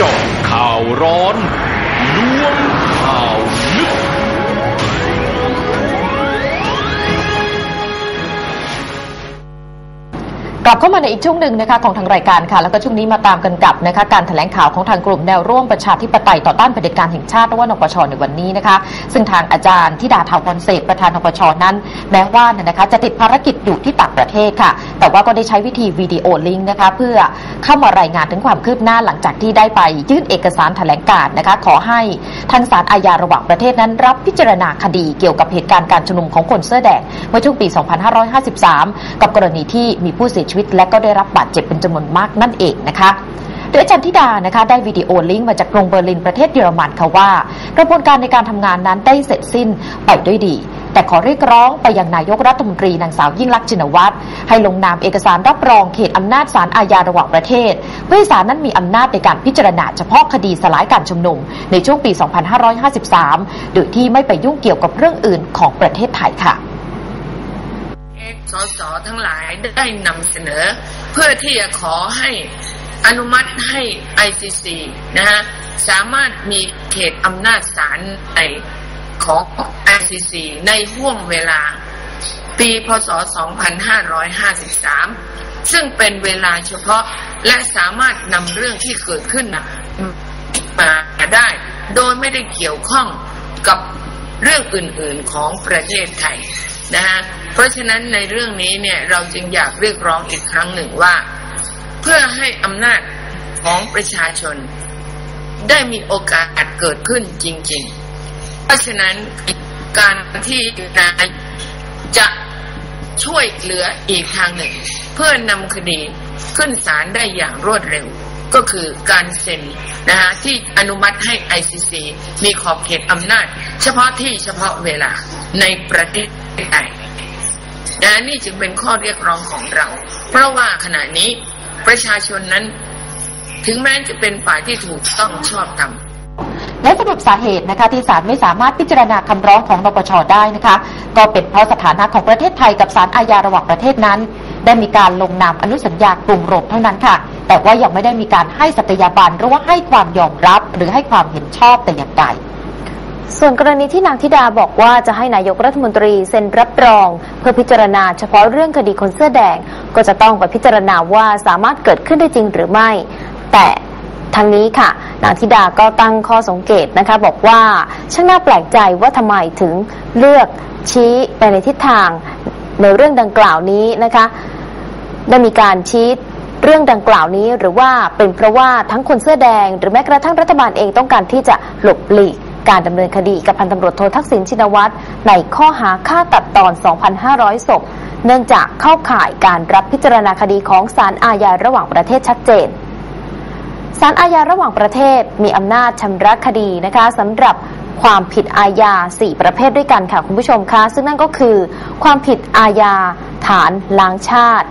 จาะข่าวร้อนล้วง กลับเข้ามาในอีกช่วงหนึ่งนะคะของทางรายการค่ะ แล้วก็ช่วงนี้มาตามกันกับนะคะการถแถลงข่าวของทางกลุ่มแนวร่วมประชาธิปไตยต่อต้านเผด็จการแห่งชาติหรือว่านปชในวันนี้นะคะ ซึ่งทางอาจารย์ทิดาทาวพรเศษประธานนปชนั้น แม้ว่านะคะจะติดภารกิจอยู่ที่ต่างประเทศค่ะ แต่ว่าก็ได้ใช้วิธีวิดีโอลิงก์นะคะเพื่อเข้ามารายงานถึงความคืบหน้าหลังจากที่ได้ไปยื่นเอกสารแถลงการ์นะคะขอให้ทางศาลอาญาระหว่างประเทศนั้น รับพิจารณาคดีเกี่ยวกับเหตุการณ์การชุมนุมของคนเสื้อแดงเมื่อช่วงปี 2553 กับกรณีที่มีผู้เสียชีวิต และก็ได้รับบาดเจ็บเป็นจำนวนมากนั่นเองนะคะโดยอาจารย์ธิดานะคะได้วิดีโอลิงก์มาจากกรุงเบอร์ลินประเทศเยอรมันค่ะว่า กระบวนการในการทำงานนั้นได้เสร็จสิ้นไปด้วยดี แต่ขอเรียกร้องไปยังนายกรัฐมนตรีนางสาวยิ่งลักษณ์ชินวัตรให้ลงนามเอกสารรับรองเขตอำนาจศาลอาญาระหว่างประเทศ เพื่อศาลนั้นมีอำนาจในการพิจารณาเฉพาะคดีสลายการชุมนุม ในช่วงปี 2553 โดยที่ไม่ไปยุ่งเกี่ยวกับเรื่องอื่นของประเทศไทยค่ะ สสทั้งหลายได้นำเสนอ เพื่อที่จะขอให้อนุมัติให้ ICC นะฮะสามารถมีเขตอำนาจศาลในของ ICC ในห่วงเวลา ปีพศ 2553 ซึ่งเป็นเวลาเฉพาะและสามารถนำเรื่องที่เกิดขึ้นมาได้ โดยไม่ได้เกี่ยวข้องกับเรื่องอื่นๆของประเทศไทย นะฮะเพราะฉะนั้นในเรื่องนี้เนี่ยเราจึงอยากเรียกร้องอีกครั้งหนึ่งว่า เพื่อให้อำนาจของประชาชน ได้มีโอกาสเกิดขึ้นจริง ๆ เพราะฉะนั้นการที่นายจะช่วยเหลืออีกทางหนึ่ง เพื่อนำคดีขึ้นศาลได้อย่างรวดเร็วก็คือการเซ็นนะฮะที่อนุมัติให้ ICC มีขอบเขตอำนาจ เฉพาะที่เฉพาะเวลาในประเทศ ไทยนะนี่จึงเป็นข้อเรียกร้องของเรา เพราะว่าขณะนี้ประชาชนนั้น ถึงแม้จะเป็นฝ่ายที่ถูกต้องชอบธรรมและสรุปสาเหตุนะคะที่ศาลไม่สามารถพิจารณาคำร้องของนปชได้นะคะ ก็เป็นเพราะสถานะของประเทศไทยกับศาลอาญาระหว่างประเทศนั้น ได้มีการลงนามอนุสัญญากรุงโรมเท่านั้นค่ะ แต่ว่ายังไม่ได้มีการให้สัตยาบันหรือว่าให้ความยอมรับหรือให้ความเห็นชอบแต่อย่างใด ส่วนกรณีที่นางธิดาบอกว่าจะให้นายกรัฐมนตรีเซ็นรับรอง เพื่อพิจารณาเฉพาะเรื่องคดีคนเสื้อแดง ก็จะต้องไปพิจารณาว่าสามารถเกิดขึ้นได้จริงหรือไม่ แต่ทางนี้ค่ะ นางธิดาก็ตั้งข้อสังเกตนะคะ บอกว่าช่างน่าแปลกใจว่าทำไมถึงเลือกชี้ไปในทิศทางในเรื่องดังกล่าวนี้นะคะได้มีการชี้เรื่องดังกล่าวนี้หรือว่าเป็นเพราะว่าทั้งคนเสื้อแดง หรือแม้กระทั่งรัฐบาลเองต้องการที่จะหลบหลีก การดำเนินคดีกับพันตำรวจโททักษิณชินวัตรในข้อหาฆ่าตัดตอน 2,500 ศพ เนื่องจากเข้าข่ายการรับพิจารณาคดีของศาลอาญาระหว่างประเทศชัดเจนศาลอาญาระหว่างประเทศมีอำนาจชำระคดีนะคะสำหรับความผิดอาญา 4 ประเภทด้วยกันค่ะคุณผู้ชมคะซึ่งนั่นก็คือ ความผิดอาญา ฐานล้างชาติ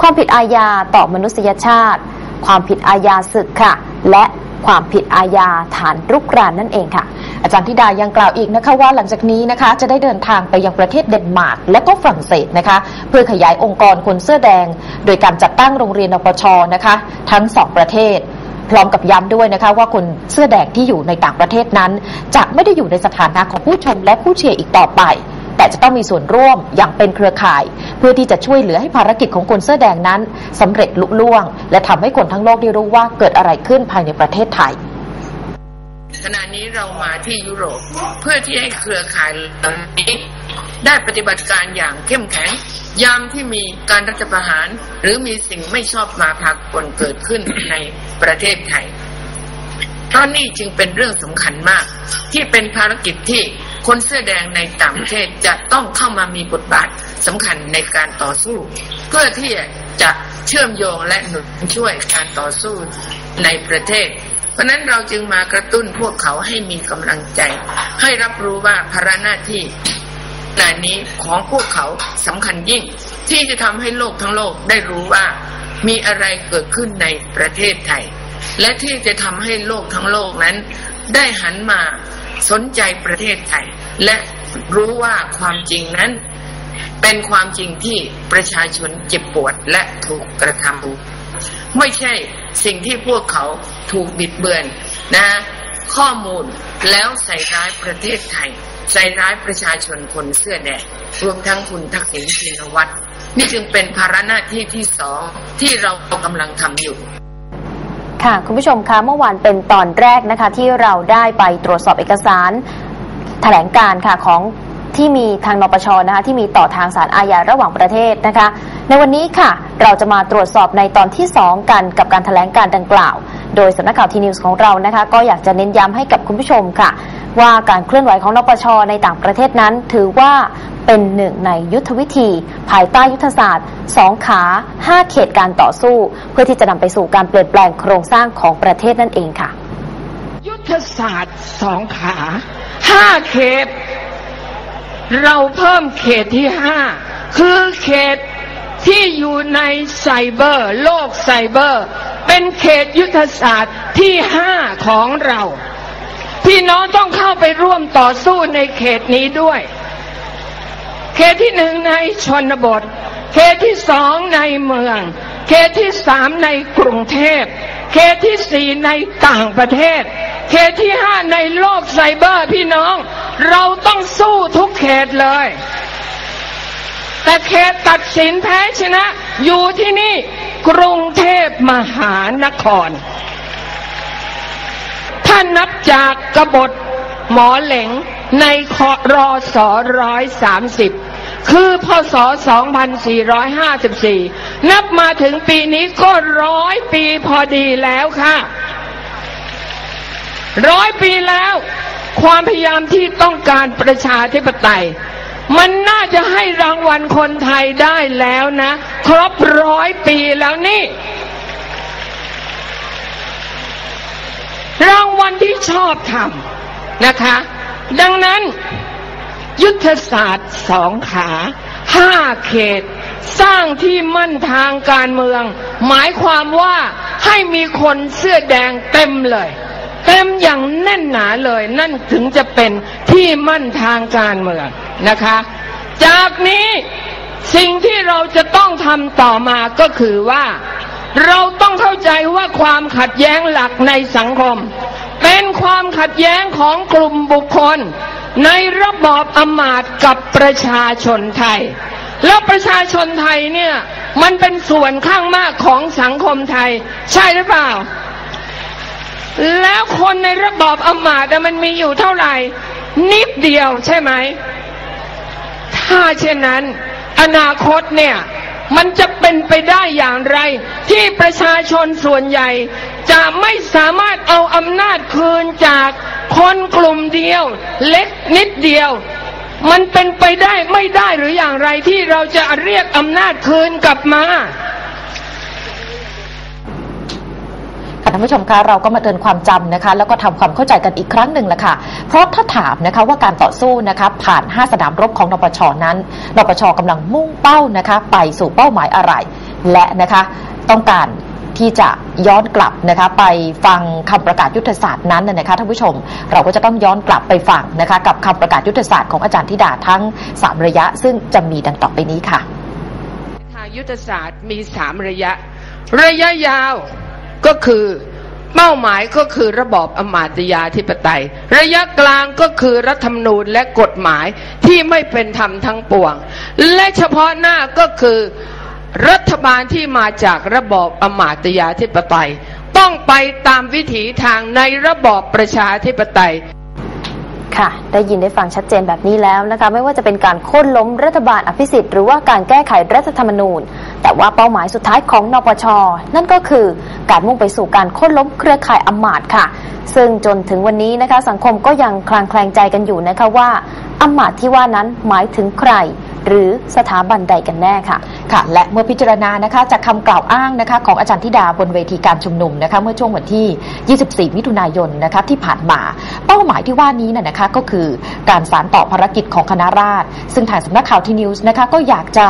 ความผิดอาญาต่อมนุษยชาติ ความผิดอาญาศึกค่ะ และความผิดอาญาฐานรุกรานนั่นเองค่ะ อาจารย์ธิดายังกล่าวอีกนะคะว่าหลังจากนี้นะคะจะได้เดินทางไปยังประเทศเดนมาร์กและก็ฝรั่งเศสนะคะ เพื่อขยายองค์กรคนเสื้อแดง โดยการจัดตั้งโรงเรียนนปชนะคะ ทั้งสองประเทศพร้อมกับย้ำด้วยนะคะว่าคนเสื้อแดงที่อยู่ในต่างประเทศนั้น จะไม่ได้อยู่ในสถานะของผู้ชมและผู้เชียร์อีกต่อไป แต่จะต้องมีส่วนร่วมอย่างเป็นเครือข่าย เพื่อที่จะช่วยเหลือให้ภารกิจของคนเสื้อแดงนั้นสำเร็จลุล่วง และทำให้คนทั้งโลกได้รู้ว่าเกิดอะไรขึ้นภายในประเทศไทยขณะนี้เรามาที่ยุโรปเพื่อที่ให้เครือข่ายเหล่านี้ได้ปฏิบัติการอย่างเข้มแข็ง ยามที่มีการรัฐประหาร หรือมีสิ่งไม่ชอบมาพากลเกิดขึ้นในประเทศไทยเพราะนี่จึงเป็นเรื่องสำคัญมาก ที่เป็นภารกิจที่ คนเสื้อแดงในต่างประเทศจะต้องเข้ามามีบทบาทสำคัญในการต่อสู้ เพื่อที่จะเชื่อมโยงและหนุนช่วยการต่อสู้ในประเทศ เพราะนั้นเราจึงมากระตุ้นพวกเขาให้มีกำลังใจ ให้รับรู้ว่าภาระหน้าที่แต่นี้ของพวกเขาสำคัญยิ่ง ที่จะทำให้โลกทั้งโลกได้รู้ว่ามีอะไรเกิดขึ้นในประเทศไทย และที่จะทำให้โลกทั้งโลกนั้น ได้หันมา สนใจประเทศไทย และรู้ว่าความจริงนั้น เป็นความจริงที่ประชาชนเจ็บปวดและถูกกระทำไม่ใช่สิ่งที่พวกเขาถูกบิดเบือนนะข้อมูลแล้วใส่ร้ายประเทศไทย ใส่ร้ายประชาชนคนเสื้อแดงรวมทั้งคุณทักษิณชินวัตรนี่จึงเป็นภาระหน้าที่ที่สองที่เรากำลังทำอยู่ ค่ะ คุณผู้ชมคะเมื่อวานเป็นตอนแรกนะคะ ที่เราได้ไปตรวจสอบเอกสารแถลงการค่ะของที่มีทางนปชนะคะที่มีต่อทางสารอาญาระหว่างประเทศนะคะ ในวันนี้ค่ะ เราจะมาตรวจสอบในตอนที่ 2 กันกับการแถลงการดังกล่าว โดยสำนักข่าวทีนิวส์ของเรานะคะ ก็อยากจะเน้นย้ำให้กับคุณผู้ชมค่ะ ว่าการเคลื่อนไหวของนปชในต่างประเทศนั้น ถือว่าเป็นหนึ่งในยุทธวิธี ภายใต้ยุทธศาสตร์ 2 ขา 5 เขตการต่อสู้ เพื่อที่จะนำไปสู่การเปลี่ยนแปลงโครงสร้างของประเทศนั่นเองค่ะ ยุทธศาสตร์สองขา ห้าเขต เราเพิ่มเขตที่ห้าคือเขตที่อยู่ในไซเบอร์ โลกไซเบอร์ เป็นเขตยุทธศาสตร์ที่ห้าของเรา พี่น้องต้องเข้าไปร่วมต่อสู้ในเขตนี้ด้วย เขตที่หนึ่งในชนบท เขตที่สองในเมือง เขตที่สามในกรุงเทพ เขตที่สี่ในต่างประเทศ เขตที่ห้าในโลกไซเบอร์พี่น้อง เราต้องสู้ทุกเขตเลย แต่เขตตัดสินแพ้ชนะ อยู่ที่นี่กรุงเทพมหานคร ถ้านับจากกบฏหมอเหลงในครอสอร้อยสามสิบคือพศ 2454 นับมาถึงปีนี้ก็ร้อยปีพอดีแล้วค่ะร้อยปีแล้ว ความพยายามที่ต้องการประชาธิปไตย มันน่าจะให้รางวัลคนไทยได้แล้วนะ ครบร้อยปีแล้วนี่ รางวัลที่ชอบทำนะคะ ดังนั้น ยุทธศาสตร์สองขาห้าเขต สร้างที่มั่นทางการเมือง หมายความว่าให้มีคนเสื้อแดงเต็มเลยเต็มอย่างแน่นหนาเลย นั่นถึงจะเป็นที่มั่นทางการเมือง นะคะ จากนี้สิ่งที่เราจะต้องทำต่อมาก็คือว่า เราต้องเข้าใจว่าความขัดแย้งหลักในสังคม เป็นความขัดแย้งของกลุ่มบุคคล ในระบอบอำมาตย์กับประชาชนไทย แล้วประชาชนไทยเนี่ย มันเป็นส่วนข้างมากของสังคมไทย ใช่หรือเปล่า แล้วคนในระบอบอำมาตย์มันมีอยู่เท่าไหร่ นิดเดียวใช่ไหม ถ้าเช่นนั้น อนาคตเนี่ยมันจะเป็นไปได้อย่างไร ที่ประชาชนส่วนใหญ่ จะไม่สามารถเอาอำนาจคืนจากคนกลุ่มเดียว เล็กนิดเดียว มันเป็นไปได้ไม่ได้หรืออย่างไรที่เราจะเรียกอำนาจคืนกลับมา ท่านผู้ชมคะเราก็มาเตือนความจำนะคะ แล้วก็ทำความเข้าใจกันอีกครั้งหนึ่งละค่ะ เพราะถ้าถามนะคะว่าการต่อสู้นะคะผ่าน 5 สนามรบของนปชนั้นนปชกำลังมุ่งเป้านะคะไปสู่เป้าหมายอะไร และนะคะต้องการที่จะย้อนกลับนะคะไปฟังคำประกาศยุทธศาสตร์นั้นนะคะท่านผู้ชม เราก็จะต้องย้อนกลับไปฟังนะคะกับคำประกาศยุทธศาสตร์ของอาจารย์ธิดาทั้ง 3 ระยะ ซึ่งจะมีดังต่อไปนี้ค่ะ ทางยุทธศาสตร์มีสามระยะ ระยะยาว ก็คือเป้าหมายก็คือระบอบอมาตยาธิปไตย ระยะกลางก็คือรัฐธรรมนูญและกฎหมายที่ไม่เป็นธรรมทั้งปวง และเฉพาะหน้าก็คือรัฐบาลที่มาจากระบอบอมาตยาธิปไตย ต้องไปตามวิถีทางในระบอบประชาธิปไตยค่ะ ได้ยินได้ฟังชัดเจนแบบนี้แล้วนะคะ ไม่ว่าจะเป็นการโค่นล้มรัฐบาลอภิสิทธิ์หรือว่าการแก้ไขรัฐธรรมนูญ แต่ว่าเป้าหมายสุดท้ายของนปช นั่นก็คือการมุ่งไปสู่การค้นล้มเครือข่ายอำมาตย์ค่ะ ซึ่งจนถึงวันนี้นะคะสังคมก็ยังคลางแคลงใจกันอยู่นะคะว่าอำมาตย์ที่ว่านั้นหมายถึงใคร หรือสถาบันใดกันแน่ค่ะค่ะ และเมื่อพิจารณานะคะจากคำกล่าวอ้างนะคะของอาจารย์ธิดาบนเวทีการชุมนุมนะคะเมื่อช่วงวันที่ 24 มิถุนายนนะคะที่ผ่านมา เป้าหมายที่ว่านี้น่ะนะคะก็คือการสารต่อภารกิจของคณะราษฎรซึ่งทางสำนักข่าวทีนิวส์นะคะก็อยากจะ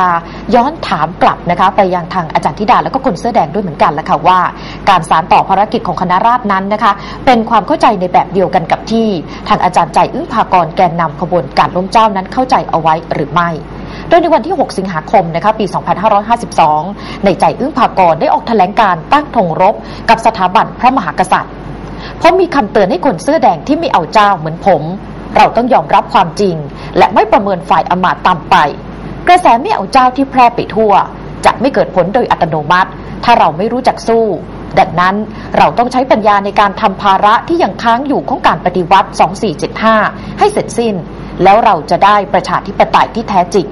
ย้อนถามกลับนะคะไปยังทางอาจารย์ธิดาแล้วก็คนเสื้อแดงด้วยเหมือนกันละค่ะว่า การสารต่อภารกิจของคณะราษฎรนั้นนะคะเป็นความเข้าใจในแบบเดียวกันกับที่ ทางอาจารย์ใจอึ้งภากรแกนนำขบวนการล้มเจ้านั้นเข้าใจเอาไว้หรือไม่ โดยในวันที่ 6 สิงหาคมนะคะปี 2552 ในใจอึ้งภากรได้ออกแถลงการตั้งธงรบ กับสถาบันพระมหากษัตริย์ เพราะมีคำเตือนให้คนเสื้อแดงที่ไม่เอาเจ้าเหมือนผม เราต้องยอมรับความจริง และไม่ประเมินฝ่ายอมาตย์ต่ำไป กระแสไม่เอาเจ้าที่แพร่ไปทั่ว จะไม่เกิดผลโดยอัตโนมัติ ถ้าเราไม่รู้จักสู้ดังนั้นเราต้องใช้ปัญญาในการทำภาระที่ยังค้างอยู่ของการปฏิวัติ 2475 ให้เสร็จสิ้น แล้วเราจะได้ประชาธิปไตยที่แท้จริง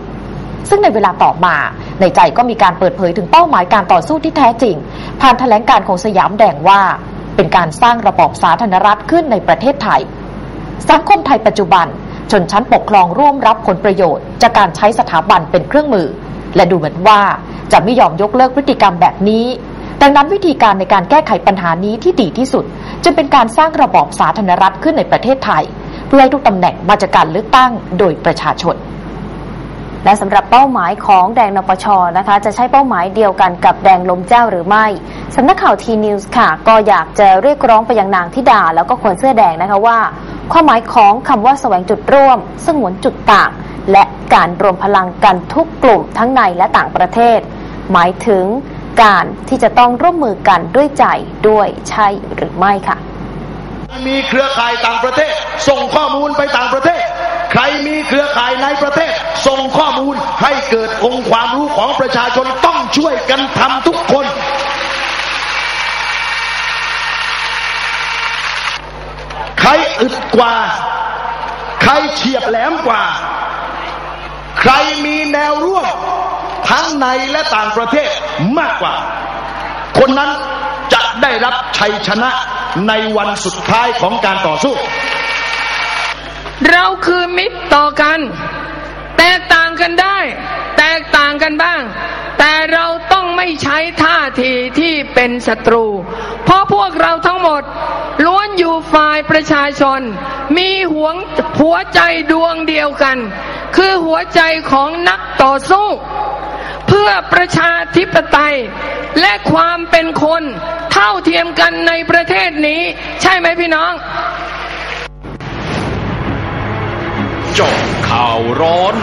ซึ่งในเวลาต่อมา ในใจก็มีการเปิดเผยถึงเป้าหมายการต่อสู้ที่แท้จริง ผ่านแถลงการของสยามแดงว่า เป็นการสร้างระบอบสาธารณรัฐขึ้นในประเทศไทย สังคมไทยปัจจุบัน ชนชั้นปกครองร่วมรับผลประโยชน์ จากการใช้สถาบันเป็นเครื่องมือ และดูเหมือนว่าจะไม่ยอมยกเลิกพฤติกรรมแบบนี้ ดังนั้นวิธีการในการแก้ไขปัญหานี้ที่ดีที่สุดจึงเป็นการสร้างระบอบสาธารณรัฐขึ้นในประเทศไทย เพื่อให้ทุกตำแหน่งมาจากการเลือกตั้งโดยประชาชน และสำหรับเป้าหมายของแดงนปชนะคะจะใช้เป้าหมายเดียวกันกับแดงลมเจ้าหรือไม่สำนักข่าวทีนิวส์ค่ะ ก็อยากจะเรียกร้องไปยังนางทิดา แล้วก็คนเสื้อแดงนะคะว่า ความหมายของคำว่าแสวงจุดร่วมสงวนจุดต่าง และการรวมพลังกันทุกกลุ่มทั้งในและต่างประเทศ หมายถึงการที่จะต้องร่วมมือกันด้วยใจด้วยใช่หรือไม่ค่ะ มีเครือข่ายต่างประเทศ ส่งข้อมูลไปต่างประเทศ ใครมีเครือข่ายในประเทศ ส่งข้อมูลให้เกิดองค์ความรู้ของประชาชนต้องช่วยกันทำทุกคน ใครอึดกว่า ใครเฉียบแหลมกว่า ใครมีแนวร่วมทั้งในและต่างประเทศมากกว่า คนนั้นจะได้รับชัยชนะในวันสุดท้ายของการต่อสู้ เราคือมิตรต่อกัน แตกต่างกันได้ แตกต่างกันบ้าง แต่เราต้องไม่ใช้ท่าทีที่เป็นศัตรู เพราะพวกเราทั้งหมด ล้วนอยู่ฝ่ายประชาชน มีหวงหัวใจดวงเดียวกัน คือหัวใจของนักต่อสู้ เพื่อประชาธิปไตยและความเป็นคนเท่าเทียมกันในประเทศนี้ ใช่ไหมพี่น้องจาะ ข่าวร้อน